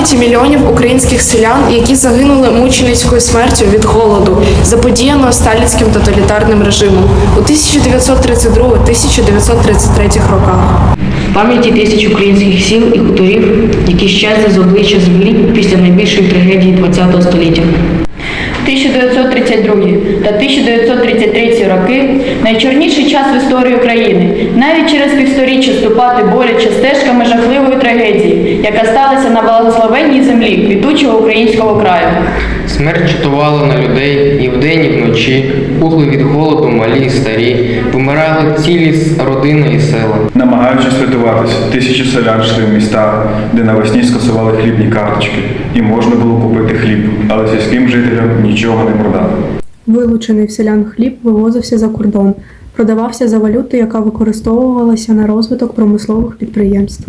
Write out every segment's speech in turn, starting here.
пам'яті мільйонів українських селян, які загинули мученицькою смертю від голоду, заподіяного сталінським тоталітарним режимом у 1932-1933 роках. пам'яті тисяч українських сіл і хуторів, які щезли з обличчя землі після найбільшої трагедії ХХ століття. 1932 та 1933 роки найчорніший час в історії України. Навіть через півсторіччя ступати боляче стежками жахливої трагедії, яка сталася на благословенній землі квітучого українського краю. Смерть чатувала на людей і вдень, і вночі, пухли від голоду малі і старі, вимирали цілі родини і села. Намагаючись рятуватися, тисячі селян йшли в міста, де навесні скасували хлібні карточки, і можна було купити хліб, але сільським жителям нічого не продати. Вилучений в селян хліб вивозився за кордон, продавався за валюту, яка використовувалася на розвиток промислових підприємств.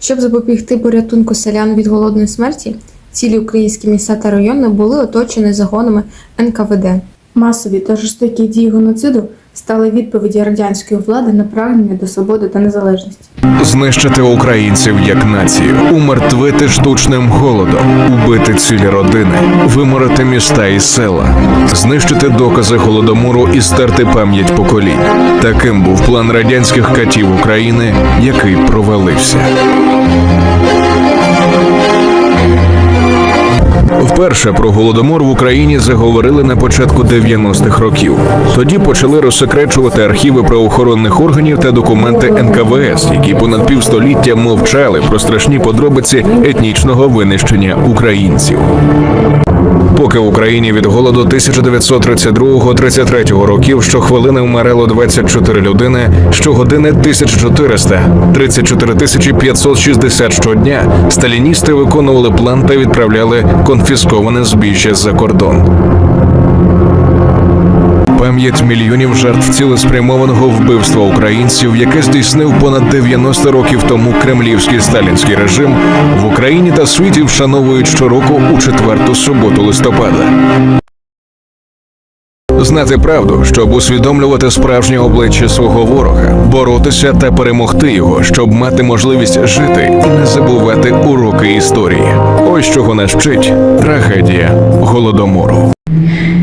Щоб запобігти порятунку селян від голодної смерті, цілі українські міста та райони були оточені загонами НКВД. Масові та жорстокі дії геноциду стали відповіді радянської влади на прагнення до свободи та незалежності. Знищити українців як націю, умертвити штучним голодом, убити цілі родини, виморити міста і села, знищити докази голодомору і стерти пам'ять поколінь. Таким був план радянських катів України, який провалився. Вперше про голодомор в Україні заговорили на початку 90-х років. Тоді почали розсекречувати архіви правоохоронних органів та документи НКВС, які понад півстоліття мовчали про страшні подробиці етнічного винищення українців. Поки в Україні від голоду 1932-33 років щохвилини вмирало 24 людини, щогодини 1400, 34 тисячі 560 щодня, сталіністи виконували план та відправляли конфісковане збіжжя за кордон. Пам'ять мільйонів жертв цілеспрямованого вбивства українців, яке здійснив понад 90 років тому кремлівський сталінський режим, в Україні та світі вшановують щороку у четверту суботу листопада. Знати правду, щоб усвідомлювати справжнє обличчя свого ворога, боротися та перемогти його, щоб мати можливість жити і не забувати уроки історії. Ось чого нас вчить трагедія голодомору.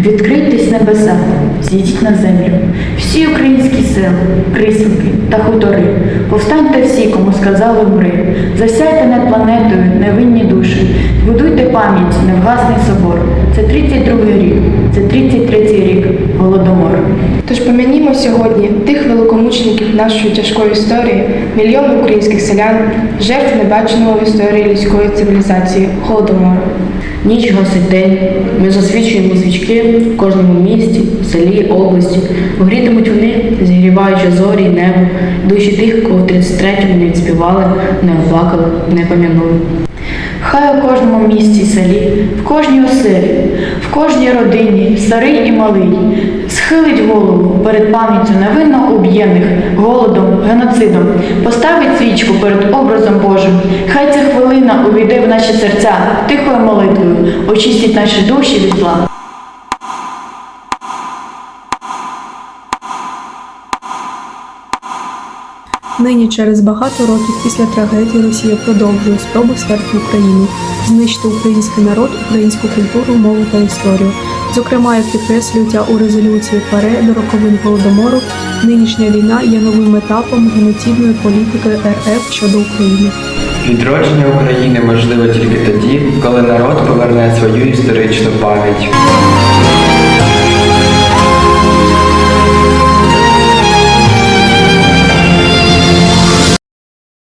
Відкрийтесь небеса, зійдіть на землю. Всі українські села, присілки та хутори. Повстаньте всі, кому сказали мри. Засяйте над планетою невинні душі. Будуйте пам'ять, невгасний собор. Це 32-й рік, це 33-й рік, голодомор. Тож помянімо сьогодні тих великомучеників нашої тяжкої історії, мільйони українських селян, жертв небаченого в історії людської цивілізації голодомору. Ніч гасить день. Ми засвічуємо свічки в кожному місті, селі, області. Горітимуть вони, зігріваючи зорі й небо, душі тих, кого в 33-му не відспівали, не оплакали, не пам'янули. Хай у кожному місті селі, в кожній оселі, в кожній родині, старий і малий, схилить голову перед пам'яттю невинно уб'єних голодом, геноцидом, поставить свічку перед образом Божим. Хай ця хвилина увійде в наші серця тихою молитвою, очистить наші душі від зла. Нині, через багато років після трагедії, Росія продовжує спроби стерти Україну, знищити український народ, українську культуру, мову та історію. Зокрема, як підкреслюється у резолюції ПАРЕ до роковин голодомору, нинішня війна є новим етапом геноцидної політики РФ щодо України. Відродження України можливе тільки тоді, коли народ поверне свою історичну пам'ять.